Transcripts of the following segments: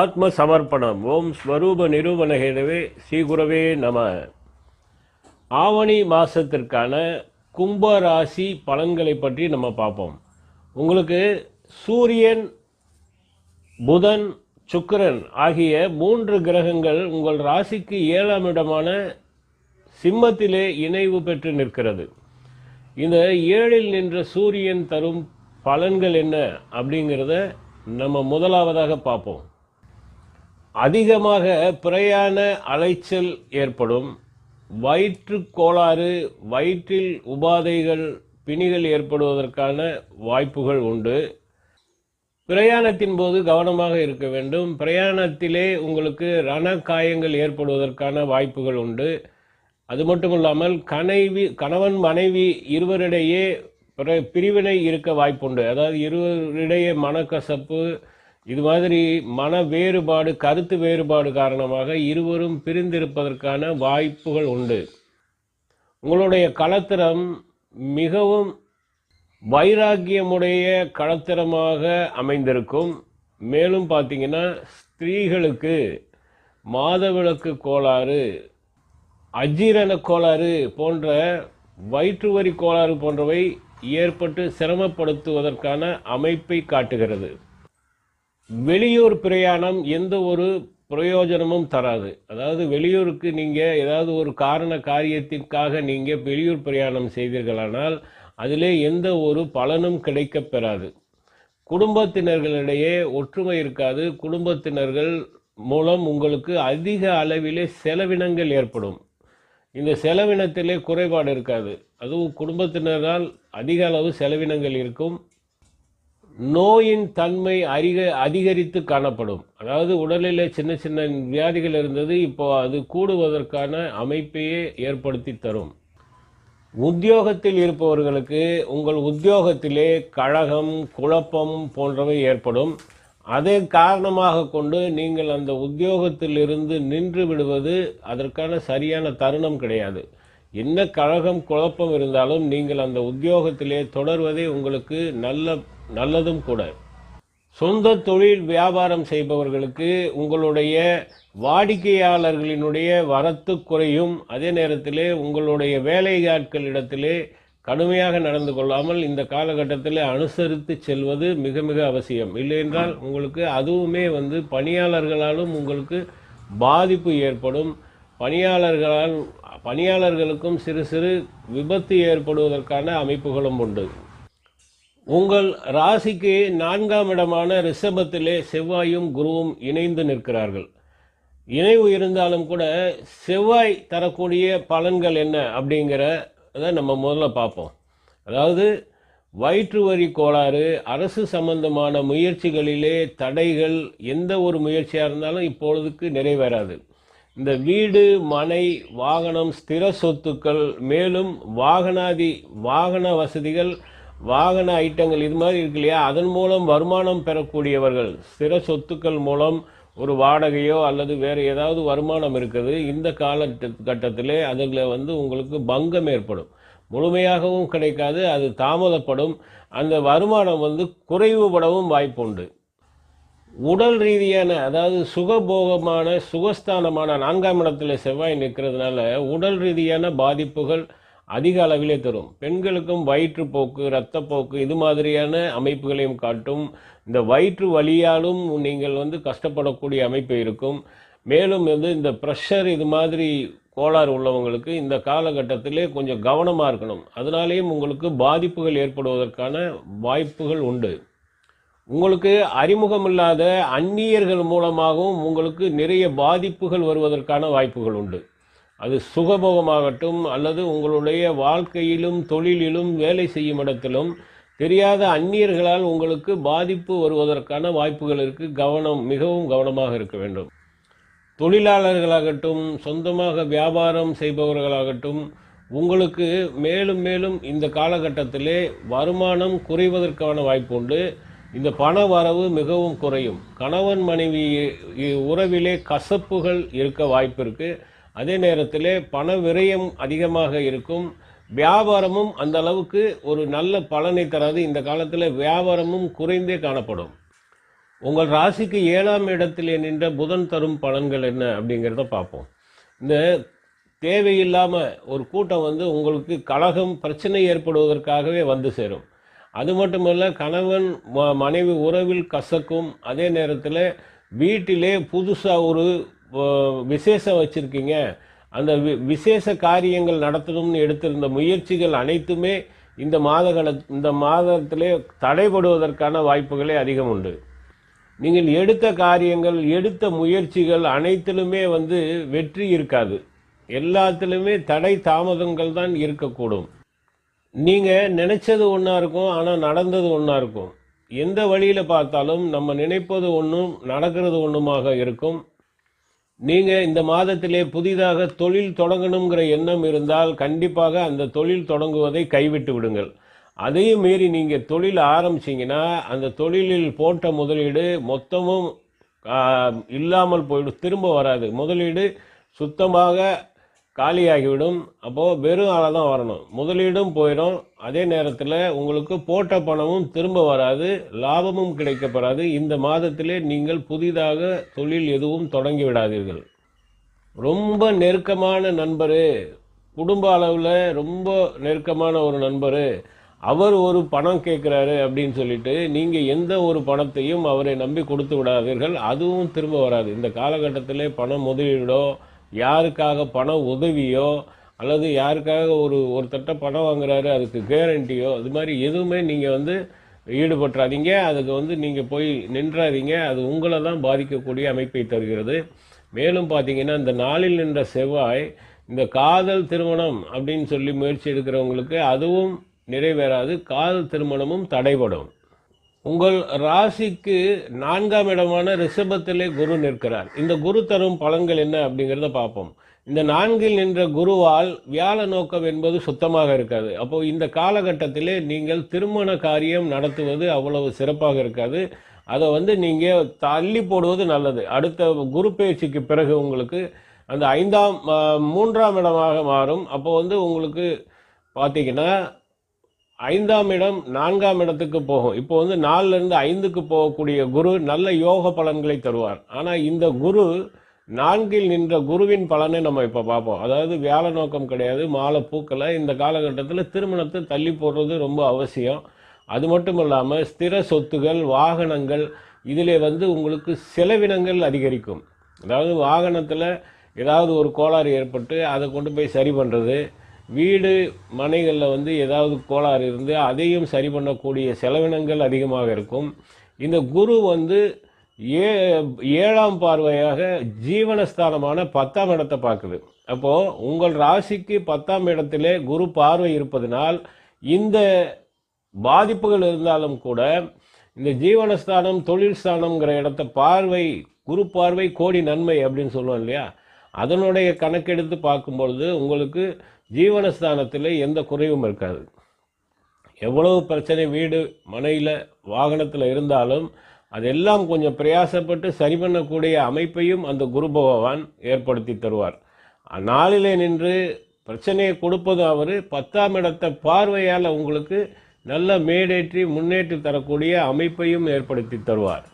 ஆத்ம சமர்ப்பணம் ஓம் ஸ்வரூப நிரூபணகேதவே ஸ்ரீகுரவே நம. ஆவணி மாதத்திற்கான கும்ப ராசி பலன்களை பற்றி நம்ம பார்ப்போம். உங்களுக்கு சூரியன் புதன் சுக்கிரன் ஆகிய மூன்று கிரகங்கள் உங்கள் ராசிக்கு ஏழாம் இடமான சிம்மத்திலே இணைவு பெற்று நிற்கிறது. இந்த ஏழில் நின்ற சூரியன் தரும் பலன்கள் என்ன அப்படிங்கிறத நம்ம முதலாவதாக பார்ப்போம். அதிகமாக பிரயாண அலைச்சல் ஏற்படும். வயிற்று கோளாறு வயிற்றில் உபாதைகள் பிணிகள் ஏற்படுவதற்கான வாய்ப்புகள் உண்டு. பிரயாணத்தின் போது கவனமாக இருக்க வேண்டும். பிரயாணத்திலே உங்களுக்கு ரண காயங்கள் ஏற்படுவதற்கான வாய்ப்புகள் உண்டு. அது மட்டும் இல்லாமல் கனைவி கணவன் மனைவி இருவரிடையே பிற- பிரிவினை இருக்க வாய்ப்புண்டு. அதாவது இருவரிடையே மனக்கசப்பு இது மாதிரி மன வேறுபாடு கருத்து வேறுபாடு காரணமாக இருவரும் பிரிந்திருப்பதற்கான வாய்ப்புகள் உண்டு. உங்களுடைய களத்திரம் மிகவும் வைராக்கியமுடைய களத்திரமாக அமைந்திருக்கும். மேலும் பார்த்தீங்கன்னா ஸ்திரீகளுக்கு மாதவிளக்கு கோளாறு அஜீரண கோளாறு போன்ற வயிற்றுவரி கோளாறு போன்றவை ஏற்பட்டு சிரமப்படுத்துவதற்கான அமைப்பை காட்டுகிறது. வெளியூர் பிரயாணம் எந்த ஒரு பிரயோஜனமும் தராது. அதாவது வெளியூருக்கு நீங்கள் ஏதாவது ஒரு காரண காரியத்திற்காக நீங்கள் வெளியூர் பிரயாணம் செய்தீர்களானால் அதிலே எந்த ஒரு பலனும் கிடைக்கப் பெறாது. குடும்பத்தினர்களிடையே ஒற்றுமை இருக்காது. குடும்பத்தினர்கள் மூலம் உங்களுக்கு அதிக அளவிலே செலவினங்கள் ஏற்படும். இந்த செலவினத்திலே குறைபாடு இருக்காது. அதுவும் குடும்பத்தினரால் அதிக அளவு செலவினங்கள் இருக்கும். நோயின் தன்மை அதிக அதிகரித்து காணப்படும். அதாவது உடலில் சின்ன சின்ன வியாதிகள் இருந்தது இப்போ அது கூடுவதற்கான அமைப்பையே ஏற்படுத்தி தரும். உத்தியோகத்தில் இருப்பவர்களுக்கு உங்கள் உத்தியோகத்திலே கழகம் குழப்பம் போன்றவை ஏற்படும். அதே காரணமாக கொண்டு நீங்கள் அந்த உத்தியோகத்திலிருந்து நின்று விடுவது அதற்கான சரியான தருணம் கிடையாது. என்ன கழகம் குழப்பம் இருந்தாலும் நீங்கள் அந்த உத்தியோகத்திலே தொடர்வதே உங்களுக்கு நல்ல நல்லதும் கூட. சொந்த தொழில் வியாபாரம் செய்பவர்களுக்கு உங்களுடைய வாடிக்கையாளர்களினுடைய வரத்து குறையும். அதே நேரத்திலே உங்களுடைய வேலையாட்களிடத்திலே கடுமையாக நடந்து கொள்ளாமல் இந்த காலகட்டத்தில் அனுசரித்து செல்வது மிக மிக அவசியம். இல்லையென்றால் உங்களுக்கு அதுவுமே வந்து பணியாளர்களாலும் உங்களுக்கு பாதிப்பு ஏற்படும். பணியாளர்களால் பணியாளர்களுக்கும் சிறு சிறு விபத்து ஏற்படுவதற்கான அமைப்புகளும் உண்டு. உங்கள் ராசிக்கு நான்காம் இடமான ரிஷபத்திலே செவ்வாயும் குருவும் இணைந்து நிற்கிறார்கள். இணைவு இருந்தாலும் கூட செவ்வாய் தரக்கூடிய பலன்கள் என்ன அப்படிங்கிறத நம்ம முதல்ல பார்ப்போம். அதாவது வயிற்று வரி கோளாறு அரசு சம்பந்தமான முயற்சிகளிலே தடைகள் எந்த ஒரு முயற்சியாக இருந்தாலும் இப்பொழுதுக்கு நிறைவேறாது. இந்த வீடு மனை வாகனம் ஸ்திர சொத்துக்கள் மேலும் வாகனாதி வாகன வசதிகள் வாகன ஐட்டங்கள் இது மாதிரி இருக்கு இல்லையா? அதன் மூலம் வருமானம் பெறக்கூடியவர்கள் ஸ்திர சொத்துக்கள் மூலம் ஒரு வாடகையோ அல்லது வேறு ஏதாவது வருமானம் இருக்குது இந்த கால கட்டத்திலே அதில் வந்து உங்களுக்கு பங்கம் ஏற்படும். முழுமையாகவும் கிடைக்காது அது தாமதப்படும். அந்த வருமானம் வந்து குறைவுபடவும் வாய்ப்புண்டு. உடல் ரீதியான அதாவது சுகபோகமான சுகஸ்தானமான நான்காம் இடத்துல செவ்வாய் நிற்கிறதுனால உடல் ரீதியான பாதிப்புகள் அதிக அளவிலே தரும். பெண்களுக்கும் வயிற்றுப்போக்கு இரத்தப்போக்கு இது மாதிரியான அமைப்புகளையும் காட்டும். இந்த வயிற்று வழியாலும் நீங்கள் வந்து கஷ்டப்படக்கூடிய அமைப்பு இருக்கும். மேலும் வந்து இந்த ப்ரெஷர் இது மாதிரி கோளாறு உள்ளவங்களுக்கு இந்த காலகட்டத்திலே கொஞ்சம் கவனமாக இருக்கணும். அதனாலேயும் உங்களுக்கு பாதிப்புகள் ஏற்படுவதற்கான வாய்ப்புகள் உண்டு. உங்களுக்கு அறிமுகமில்லாத அந்நியர்கள் மூலமாகவும் உங்களுக்கு நிறைய பாதிப்புகள் வருவதற்கான வாய்ப்புகள் உண்டு. அது சுகபோகமாகட்டும் அல்லது உங்களுடைய வாழ்க்கையிலும் தொழிலிலும் வேலை செய்யும் இடத்திலும் தெரியாத அந்நியர்களால் உங்களுக்கு பாதிப்பு வருவதற்கான வாய்ப்புகள் இருக்கு. கவனம் மிகவும் கவனமாக இருக்க வேண்டும். தொழிலாளர்களாகட்டும் சொந்தமாக வியாபாரம் செய்பவர்களாகட்டும் உங்களுக்கு மேலும் மேலும் இந்த காலகட்டத்திலே வருமானம் குறைவதற்கான வாய்ப்பு உண்டு. இந்த பண வரவு மிகவும் குறையும். கணவன் மனைவி உறவிலே கசப்புகள் இருக்க வாய்ப்பு அதே நேரத்தில் பண விரயம் அதிகமாக இருக்கும். வியாபாரமும் அந்த அளவுக்கு ஒரு நல்ல பலனை தராது. இந்த காலத்தில் வியாபாரமும் குறைந்தே காணப்படும். உங்கள் ராசிக்கு ஏழாம் இடத்தில் நின்ற புதன் தரும் பலன்கள் என்ன அப்படிங்கிறத பார்ப்போம். இந்த தேவையில்லாமல் ஒரு கூட்டம் வந்து உங்களுக்கு கலகம் பிரச்சனை ஏற்படுவதற்காகவே வந்து சேரும். அது மட்டுமல்ல கணவன் ம- மனைவி உறவில் கசக்கும் அதே நேரத்தில் வீட்டிலே புதுசாக ஒரு விசேஷம் வச்சுருக்கீங்க. அந்த வி விசேஷ காரியங்கள் நடத்தணும்னு எடுத்திருந்த முயற்சிகள் அனைத்துமே இந்த மாதகால இந்த மாதத்திலே தடைபடுவதற்கான வாய்ப்புகளே அதிகம் உண்டு. நீங்கள் எடுத்த காரியங்கள் எடுத்த முயற்சிகள் அனைத்திலுமே வந்து வெற்றி இருக்காது. எல்லாத்திலுமே தடை தாமதங்கள் தான் இருக்கக்கூடும். நீங்கள் நினைச்சது ஒன்றா இருக்கும் ஆனால் நடந்தது ஒன்றா இருக்கும். எந்த வழியில் பார்த்தாலும் நம்ம நினைப்பது ஒன்றும் நடக்கிறது ஒன்றுமாக இருக்கும். நீங்கள் இந்த மாதத்திலே புதிதாக தொழில் தொடங்கணுங்கிற எண்ணம் இருந்தால் கண்டிப்பாக அந்த தொழில் தொடங்குவதை கைவிட்டு விடுங்கள். அதையும் மீறி நீங்கள் தொழில் ஆரம்பிச்சிங்கன்னா அந்த தொழிலில் போட்ட முதலீடு மொத்தமும் இல்லாமல் போயிடும் திரும்ப வராது. முதலீடு சுத்தமாக காலியாகிவிடும். அப்போது வெறும் ஆளாக தான் வரணும். முதலீடும் போயிடும். அதே நேரத்தில் உங்களுக்கு போட்ட பணமும் திரும்ப வராது. லாபமும் கிடைக்கப்படாது இந்த மாதத்திலே நீங்கள் புதிதாக தொழில் எதுவும் தொடங்கி விடாதீர்கள். ரொம்ப நெருக்கமான நண்பர். குடும்ப அளவில் ரொம்ப நெருக்கமான ஒரு நண்பர். அவர் ஒரு பணம் கேட்குறாரு அப்படின்னு சொல்லிட்டு நீங்கள் எந்த ஒரு பணத்தையும் அவரை நம்பி கொடுத்து விடாதீர்கள். அதுவும் திரும்ப வராது. இந்த காலகட்டத்திலே பணம் முதலீடோ யாருக்காக பண உதவியோ அல்லது யாருக்காக ஒரு ஒருத்தட்ட பணம் வாங்குறாரு அதுக்கு கேரண்டியோ அது மாதிரி எதுவுமே நீங்கள் வந்து ஈடுபட்டுறாதீங்க. அதுக்கு வந்து நீங்கள் போய் நின்றாதீங்க. அது உங்களை தான் பாதிக்கக்கூடிய அமைப்பை தருகிறது. மேலும் பார்த்தீங்கன்னா இந்த நாளில் நின்ற செவ்வாய் இந்த காதல் திருமணம் அப்படின்னு சொல்லி முயற்சி எடுக்கிறவங்களுக்கு அதுவும் நிறைவேறாது. காதல் திருமணமும் தடைபடும். உங்கள் ராசிக்கு நான்காம் இடமான ரிஷபத்திலே குரு நிற்கிறார். இந்த குரு தரும் பலன்கள் என்ன அப்படிங்கிறத பார்ப்போம். இந்த நான்கில் நின்ற குருவால் வியாழ நோக்கம் என்பது சுத்தமாக இருக்காது. அப்போ இந்த காலகட்டத்திலே நீங்கள் திருமண காரியம் நடத்துவது அவ்வளவு சிறப்பாக இருக்காது. அதை வந்து நீங்கள் தள்ளி போடுவது நல்லது. அடுத்த குரு பயிற்சிக்கு பிறகு உங்களுக்கு அந்த ஐந்தாம் மூன்றாம் இடமாக மாறும். அப்போ வந்து உங்களுக்கு பார்த்தீங்கன்னா ஐந்தாம் இடம் நான்காம் இடத்துக்கு போகும். இப்போ வந்து நாலுல இருந்து ஐந்துக்கு போகக்கூடிய குரு நல்ல யோக பலன்களை தருவார். ஆனால் இந்த குரு நான்கில் நின்ற குருவின் பலனை நம்ம இப்போ பார்ப்போம். அதாவது வியாழ நோக்கம் கிடையாது மாலை பூக்களை இந்த காலகட்டத்தில் திருமணத்தை தள்ளி போடுறது ரொம்ப அவசியம். அது மட்டும் இல்லாமல் ஸ்திர சொத்துகள் வாகனங்கள் இதிலே வந்து உங்களுக்கு செலவினங்கள் அதிகரிக்கும். அதாவது வாகனத்தில் ஏதாவது ஒரு கோளாறு ஏற்பட்டு அதை கொண்டு போய் சரி பண்ணுறது வீடு மனைகளில் வந்து ஏதாவது கோளாறு இருந்து அதையும் சரி பண்ணக்கூடிய செலவினங்கள் அதிகமாக இருக்கும். இந்த குரு வந்து ஏ ஏழாம் பார்வையாக ஜீவனஸ்தானமான பத்தாம் இடத்தை பார்க்குது. அப்போது உங்கள் ராசிக்கு பத்தாம் இடத்திலே குரு பார்வை இருப்பதனால் இந்த பாதிப்புகள் இருந்தாலும் கூட இந்த ஜீவனஸ்தானம் தொழில் ஸ்தானம்ங்கிற இடத்த பார்வை குரு பார்வை கோடி நன்மை அப்படின்னு சொல்லுவோம் இல்லையா? அதனுடைய கணக்கெடுத்து பார்க்கும்பொழுது உங்களுக்கு ஜீவனஸ்தானத்தில் எந்த குறைவும் இருக்காது. எவ்வளவு பிரச்சனை வீடு மனையில் வாகனத்தில் இருந்தாலும் அதெல்லாம் கொஞ்சம் பிரயாசப்பட்டு சரி பண்ணக்கூடிய அமைப்பையும் அந்த குரு பகவான் ஏற்படுத்தி தருவார். நாளிலே நின்று பிரச்சனையை கொடுப்பது அவர். பத்தாம் இடத்தை பார்வையால் உங்களுக்கு நல்ல மேடேற்றி முன்னேற்றி தரக்கூடிய அமைப்பையும் ஏற்படுத்தி தருவார்.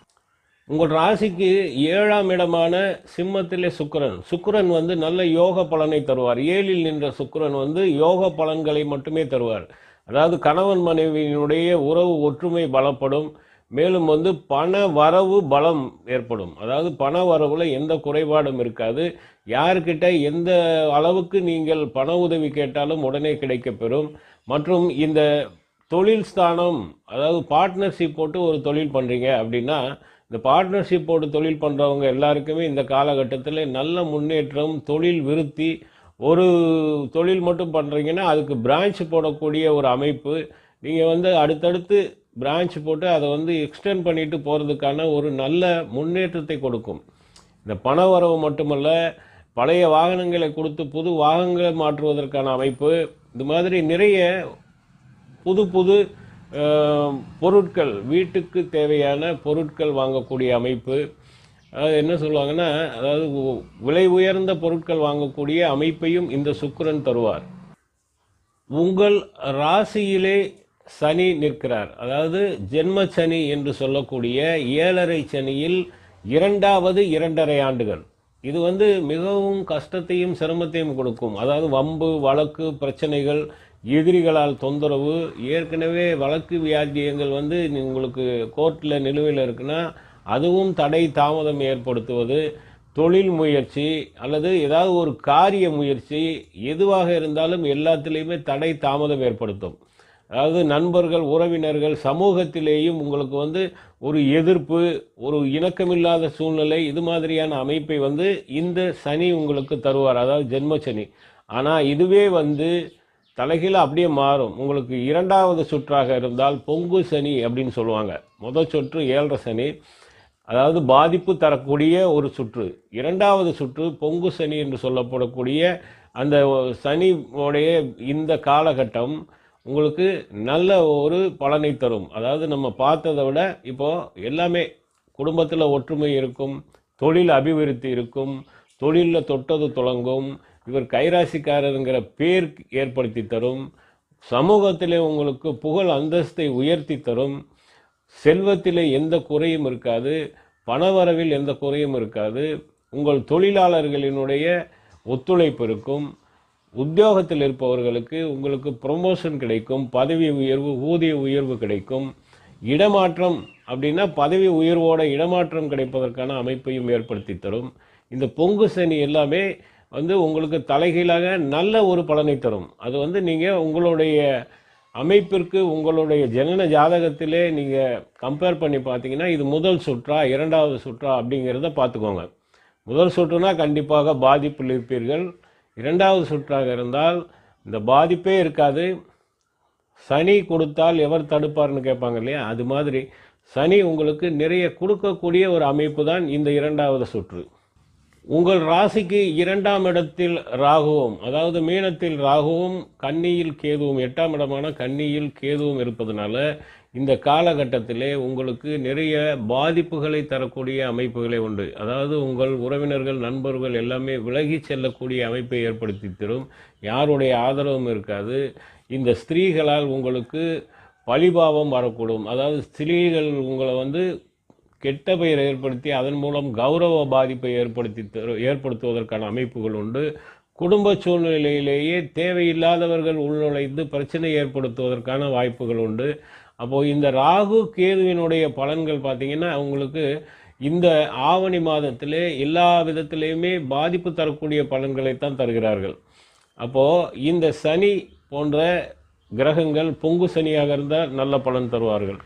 உங்கள் ராசிக்கு ஏழாம் இடமான சிம்மத்திலே சுக்கரன். சுக்கரன் வந்து நல்ல யோக பலனை தருவார். ஏழில் நின்ற சுக்கரன் வந்து யோக பலன்களை மட்டுமே தருவார். அதாவது கணவன் மனைவியினுடைய உறவு ஒற்றுமை பலப்படும். மேலும் வந்து பண வரவு பலம் ஏற்படும். அதாவது பண வரவில் எந்த குறைபாடும் இருக்காது. யார்கிட்ட எந்த அளவுக்கு நீங்கள் பண உதவி கேட்டாலும் உடனே கிடைக்கப்பெறும் மற்றும் இந்த தொழில் ஸ்தானம் அதாவது பார்ட்னர்ஷிப் போட்டு ஒரு தொழில் பண்ணுறீங்க அப்படின்னா இந்த பார்ட்னர்ஷிப் போட்டு தொழில் பண்ணுறவங்க எல்லாருக்குமே இந்த காலகட்டத்தில் நல்ல முன்னேற்றம் தொழில் விருத்தி ஒரு தொழில் மட்டும் பண்ணுறீங்கன்னா அதுக்கு பிரான்ச் போடக்கூடிய ஒரு அமைப்பு. நீங்கள் வந்து அடுத்தடுத்து பிரான்ச் போட்டு அதை வந்து எக்ஸ்டெண்ட் பண்ணிட்டு போகிறதுக்கான ஒரு நல்ல முன்னேற்றத்தை கொடுக்கும். இந்த பண வரவு மட்டுமல்ல பழைய வாகனங்களை கொடுத்து புது வாகனங்களை மாற்றுவதற்கான அமைப்பு. இது மாதிரி நிறைய புது புது பொருட்கள் வீட்டுக்கு தேவையான பொருட்கள் வாங்கக்கூடிய அமைப்பு. அதாவது என்ன சொல்லுவாங்கன்னா அதாவது விலை உயர்ந்த பொருட்கள் வாங்கக்கூடிய அமைப்பையும் இந்த சுக்கரன் தருவார். உங்கள் ராசியிலே சனி நிற்கிறார். அதாவது ஜென்ம சனி என்று சொல்லக்கூடிய ஏழரை சனியில் இரண்டாவது இரண்டரை ஆண்டுகள். இது வந்து மிகவும் கஷ்டத்தையும் சிரமத்தையும் கொடுக்கும். அதாவது வம்பு வழக்கு பிரச்சனைகள் எதிரிகளால் தொந்தரவு ஏற்கனவே வழக்கு வியாஜியங்கள் வந்து உங்களுக்கு கோர்ட்டில் நிலுவையில் இருக்குன்னா அதுவும் தடை தாமதம் ஏற்படுத்துவது தொழில் முயற்சி அல்லது ஏதாவது ஒரு காரிய முயற்சி எதுவாக இருந்தாலும் எல்லாத்துலேயுமே தடை தாமதம் ஏற்படுத்தும். அதாவது நண்பர்கள் உறவினர்கள் சமூகத்திலேயும் உங்களுக்கு வந்து ஒரு எதிர்ப்பு ஒரு இணக்கமில்லாத சூழ்நிலை இது மாதிரியான அமைப்பை வந்து இந்த சனி உங்களுக்கு தருவார். அதாவது ஜென்ம சனி. ஆனால் இதுவே வந்து தலைகீழ அப்படியே மாறும். உங்களுக்கு இரண்டாவது சுற்றாக இருந்தால் பொங்கு சனி அப்படின்னு சொல்லுவாங்க. முதல் சுற்று ஏழரை சனி. அதாவது பாதிப்பு தரக்கூடிய ஒரு சுற்று. இரண்டாவது சுற்று பொங்கு சனி என்று சொல்லப்படக்கூடிய அந்த சனியோடைய இந்த காலகட்டம் உங்களுக்கு நல்ல ஒரு பலனை தரும். அதாவது நம்ம பார்த்ததை விட இப்போது எல்லாமே குடும்பத்தில் ஒற்றுமை இருக்கும் தொழில் அபிவிருத்தி இருக்கும் தொழிலில் தொட்டது தொடங்கும் இவர் கைராசிக்காரருங்கிற பேர் ஏற்படுத்தி தரும் சமூகத்திலே உங்களுக்கு புகழ் அந்தஸ்தை உயர்த்தி தரும் செல்வத்திலே எந்த குறையும் இருக்காது பணவரவில் எந்த குறையும் இருக்காது உங்கள் தொழிலாளர்களினுடைய ஒத்துழைப்பு இருக்கும் உத்தியோகத்தில் இருப்பவர்களுக்கு உங்களுக்கு ப்ரொமோஷன் கிடைக்கும் பதவி உயர்வு ஊதிய உயர்வு கிடைக்கும். இடமாற்றம் அப்படின்னா பதவி உயர்வோட இடமாற்றம் கிடைப்பதற்கான அமைப்பையும் ஏற்படுத்தி தரும். இந்த பொங்கு சனி எல்லாமே வந்து உங்களுக்கு தலைகீழாக நல்ல ஒரு பலனை தரும். அது வந்து நீங்கள் உங்களுடைய அமைப்பிற்கு உங்களுடைய ஜனன ஜாதகத்திலே நீங்கள் கம்பேர் பண்ணி பார்த்தீங்கன்னா இது முதல் சுற்றா இரண்டாவது சுற்றா அப்படிங்கிறத பார்த்துக்கோங்க. முதல் சுற்றுனா கண்டிப்பாக பாதிப்பில் இருப்பீர்கள். இரண்டாவது சுற்றாக இருந்தால் இந்த பாதிப்பே இருக்காது. சனி கொடுத்தால் எவர் தடுப்பார்னு கேட்பாங்க இல்லையா? அது மாதிரி சனி உங்களுக்கு நிறைய கொடுக்கக்கூடிய ஒரு அமைப்பு தான் இந்த இரண்டாவது சுற்று. உங்கள் ராசிக்கு இரண்டாம் இடத்தில் ராகுவும் அதாவது மீனத்தில் ராகுவும் கன்னியில் கேதுவும் எட்டாம் இடமான கன்னியில் கேதுவும் இருப்பதனால இந்த காலகட்டத்திலே உங்களுக்கு நிறைய பாதிப்புகளை தரக்கூடிய அமைப்புகளை உண்டு. அதாவது உங்கள் உறவினர்கள் நண்பர்கள் எல்லாமே விலகி செல்லக்கூடிய அமைப்பை ஏற்படுத்தி தரும். யாருடைய ஆதரவும் இருக்காது. இந்த ஸ்திரீகளால் உங்களுக்கு பழிபாவம் வரக்கூடும். அதாவது ஸ்திரீகள் உங்களை வந்து கெட்ட பெயர் ஏற்படுத்தி அதன் மூலம் கௌரவ பாதிப்பை ஏற்படுத்தி தரு- ஏற்படுத்துவதற்கான அமைப்புகள் உண்டு. குடும்ப சூழ்நிலையிலேயே தேவையில்லாதவர்கள் உள்நுழைந்து பிரச்சனை ஏற்படுத்துவதற்கான வாய்ப்புகள் உண்டு. அப்போது இந்த ராகு கேதுவினுடைய பலன்கள் பார்த்திங்கன்னா அவங்களுக்கு இந்த ஆவணி மாதத்திலே எல்லா விதத்திலையுமே பாதிப்பு தரக்கூடிய பலன்களைத்தான் தருகிறார்கள். அப்போது இந்த சனி போன்ற கிரகங்கள் பொங்கு சனியாக இருந்தால் நல்ல பலன் தருவார்கள்.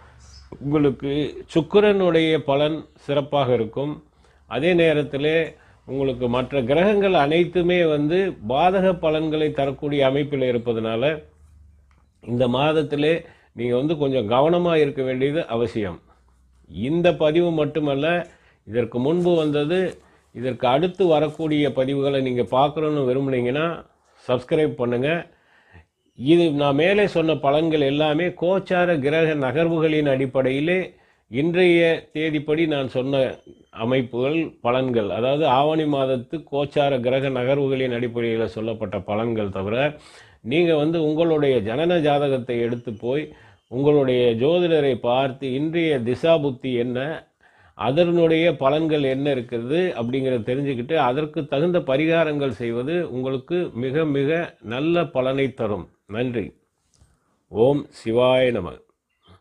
உங்களுக்கு சுக்கிரனுடைய பலன் சிறப்பாக இருக்கும். அதே நேரத்தில் உங்களுக்கு மற்ற கிரகங்கள் அனைத்துமே வந்து பாதக பலன்களை தரக்கூடிய அமைப்பில் இருப்பதனால இந்த மாதத்திலே நீங்கள் வந்து கொஞ்சம் கவனமாக இருக்க வேண்டியது அவசியம். இந்த பதிவு மட்டுமல்ல இதற்கு முன்பு வந்தது இதற்கு அடுத்து வரக்கூடிய பதிவுகளை நீங்கள் பார்க்கணுன்னு விரும்புனீங்கன்னா சப்ஸ்கிரைப் பண்ணுங்கள் இது நான் மேலே சொன்ன பலன்கள் எல்லாமே கோச்சார கிரக நகர்வுகளின் அடிப்படையிலே இன்றைய தேதிப்படி நான் சொன்ன அமைப்புகள் பலன்கள். அதாவது ஆவணி மாதத்து கோச்சார கிரக நகர்வுகளின் அடிப்படையில் சொல்லப்பட்ட பலன்கள் தவிர நீங்கள் வந்து உங்களுடைய ஜனன ஜாதகத்தை எடுத்து போய் உங்களுடைய ஜோதிடரை பார்த்து இன்றைய திசா புத்தி என்ன அதனுடைய பலன்கள் என்ன இருக்கிறது அப்படிங்கிறத தெரிஞ்சுக்கிட்டு அதற்கு தகுந்த பரிகாரங்கள் செய்வது உங்களுக்கு மிக மிக நல்ல பலனை தரும். நன்றி. ஓம் சிவாய நம.